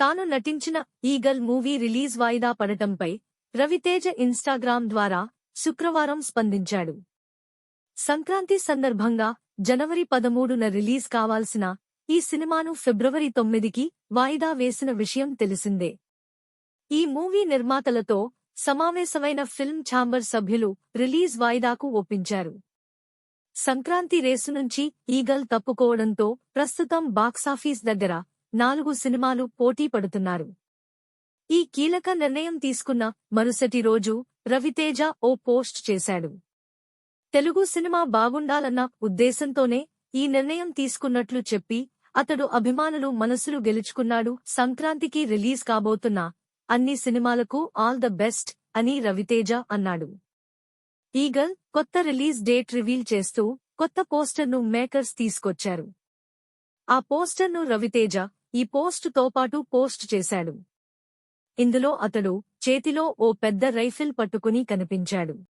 తాను నటించిన eagle movie release వాయిదా పడటంపై రవితేజ ఇన్స్టాగ్రామ్ ద్వారా శుక్రవారం స్పందించాడు. సంక్రాంతి సందర్భంగా జనవరి పదమూడున రిలీజ్ కావాల్సిన ఈ సినిమాను ఫిబ్రవరి తొమ్మిదికి వాయిదా వేసిన విషయం తెలిసిందే. ఈ మూవీ నిర్మాతలతో సమావేశమైన ఫిల్మ్ ఛాంబర్ సభ్యులు రిలీజ్ వాయిదాకు ఒప్పించారు. సంక్రాంతి రేసు నుంచి ఈగల్ తప్పుకోవడంతో ప్రస్తుతం బాక్సాఫీస్ దగ్గర నాలుగు సినిమాలు పోటీ పడుతున్నారు. ఈ కీలక నిర్ణయం తీసుకున్న మరుసటి రోజు రవితేజ ఓ పోస్ట్ చేశాడు. తెలుగు సినిమా బాగుండాలన్న ఉద్దేశంతోనే ఈ నిర్ణయం తీసుకున్నట్లు చెప్పి అతడు అభిమానులు మనసులు గెలుచుకున్నాడు సంక్రాంతికి రిలీజ్ కాబోతున్న అన్ని సినిమాలకు ఆల్ ద బెస్ట్ అని రవితేజ అన్నాడు. ఈగల్ కొత్త రిలీజ్ డేట్ రివీల్ చేస్తూ కొత్త పోస్టర్ను మేకర్స్ తీసుకొచ్చారు. ఆ పోస్టర్ను రవితేజ ఈ పోస్టుతో పాటు పోస్ట్ చేశాడు. ఇందులో అతడు చేతిలో ఓ పెద్ద రైఫిల్ పట్టుకుని కనిపించాడు.